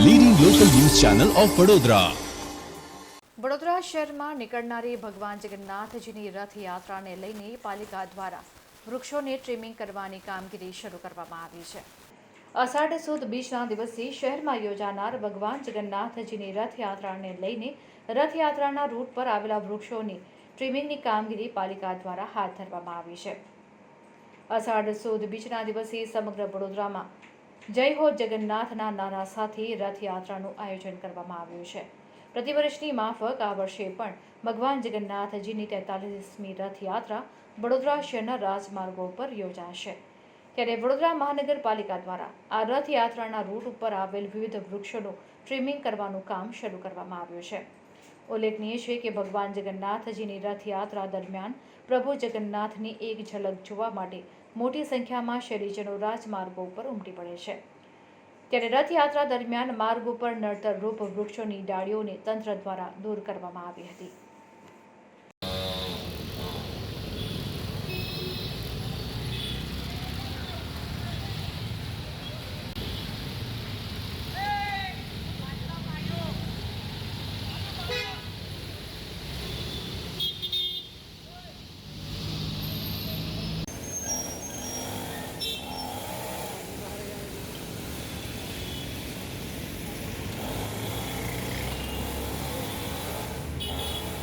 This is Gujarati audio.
ચેનલ ઓફ વડોદરા વડોદરા શહેરમાં નીકળનારી ભગવાન જગન્નાથજીની રથયાત્રાને લઈને પાલિકા દ્વારા વૃક્ષોને ટ્રીમિંગ કરવાની કામગીરી શરૂ કરવામાં આવી છે. અષાઢ સુદ બીજના દિવસે શહેરમાં યોજાનાર ભગવાન જગન્નાથજીની રથયાત્રાને લઈને રથયાત્રાના રૂટ પર આવેલા વૃક્ષોની ટ્રીમિંગની કામગીરી પાલિકા દ્વારા હાથ ધરવામાં આવી છે. અષાઢ સુદ બીજના દિવસે સમગ્ર વડોદરામાં જય હો જગન્નાથના નારા સાથે રથયાત્રાનું આયોજન કરવામાં આવ્યું છે. પ્રતિવર્ષની માફક આ વર્ષે પણ ભગવાન જગન્નાથજીની તેતાલીસમી રથયાત્રા વડોદરા શહેરના રાજમાર્ગો પર યોજાશે. ત્યારે વડોદરા મહાનગરપાલિકા દ્વારા આ રથયાત્રાના રૂટ ઉપર આવેલ વિવિધ વૃક્ષોનું ટ્રીમિંગ કરવાનું કામ શરૂ કરવામાં આવ્યું છે. ઉલ્લેખનીય છે કે ભગવાન જગન્નાથજીની રથયાત્રા દરમિયાન પ્રભુ જગન્નાથની એક ઝલક જોવા માટે મોટી સંખ્યામાં શહેરીજનો રાજમાર્ગો ઉપર ઉમટી પડે છે. ત્યારે રથયાત્રા દરમિયાન માર્ગ ઉપર નડતરરૂપ વૃક્ષોની ડાળીઓને તંત્ર દ્વારા દૂર કરવામાં આવી હતી.